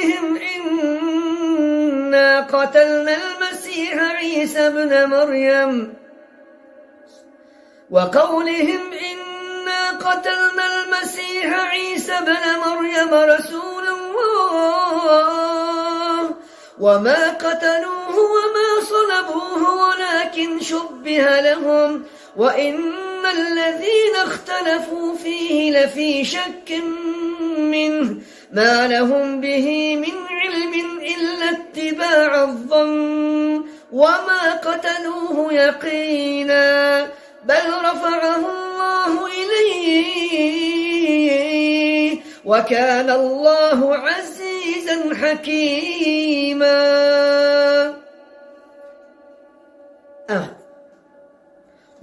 وقولهم إنا قتلنا المسيح عيسى ابن مريم. وقولهم إنا قتلنا المسيح عيسى ابن مريم رسول الله. وما قتلوه وما صلبوه ولكن شبه لهم. وإن الذين اختلفوا فيه لفي شك منه. ما لهم به من علم إلا اتباع الظن وما قتلوه يقينا بل رفعه الله إليه وكان الله عزيزا حكيما Evet.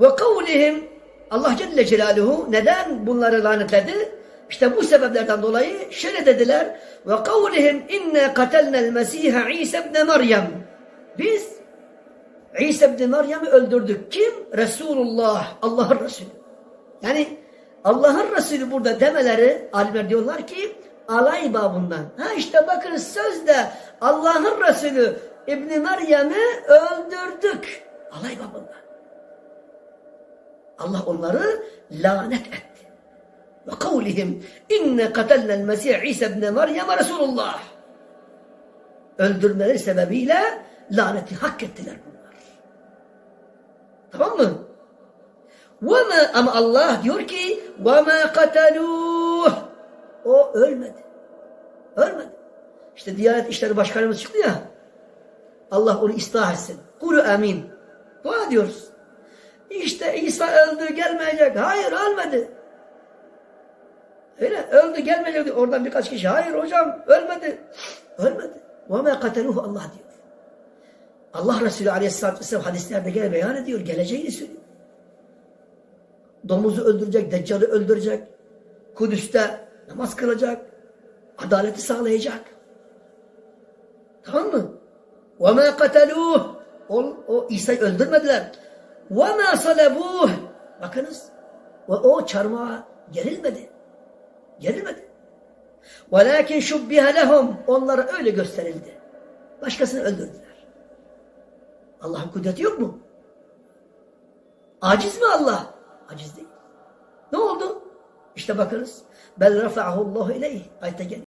Ve kavlihim Allah Celle Celaluhu neden bunları lanetledi? İşte bu sebeplerden dolayı şöyle dediler. Ve kavlihim inne katelnel Mesih İsa ibn Meryem. Biz İsa ibn Meryem'i öldürdük. Kim? Resulullah. Allah'ın Resulü. Yani Allah'ın Resulü burada demeleri alimler diyorlar ki alay babından. Ha işte bakın sözde Allah'ın Resulü İbn Meryem'i öldürdük. Alay babından. Allah onları lanet etti Ve kavlihim inne katelnel Mesih İsa ibn Meryem Resulullah. Öldürmeleri sebebiyle laneti hak ettiler bunlar. Tamam mı? وَمَا Ama Allah diyor ki وَمَا قَتَلُوهُ O ölmedi. Ölmedi. İşte Diyanet İşleri Başkanımız çıktı ya Allah onu ıslah etsin. Kulu amin. Dua ediyoruz. İşte İsa öldü gelmeyecek. Hayır ölmedi. Öyle öldü gelmedi oradan birkaç kişi. Hayır hocam ölmedi. Ölmedi. Ve me Allah diyor. Allah Resulü Aleyhisselatü Vesselam hadislerde gene beyan ediyor. Geleceğini söylüyor. Domuzu öldürecek, Deccal'ı öldürecek. Kudüs'te namaz kılacak. Adaleti sağlayacak. Tamam mı? Ve me. O, o İsa'yı öldürmediler. Ve me. Bakınız. Ve o çarmıha gerilmedi. Gerilmedi. وَلَكِنْ شُبِّهَ لَهُمْ Onlara öyle gösterildi. Başkasını öldürdüler. Allah'ın kudreti yok mu? Aciz mi Allah? Aciz değil. Ne oldu? İşte bakınız. Bel rafa'ahu Allah ileyh. Ayette geliyor.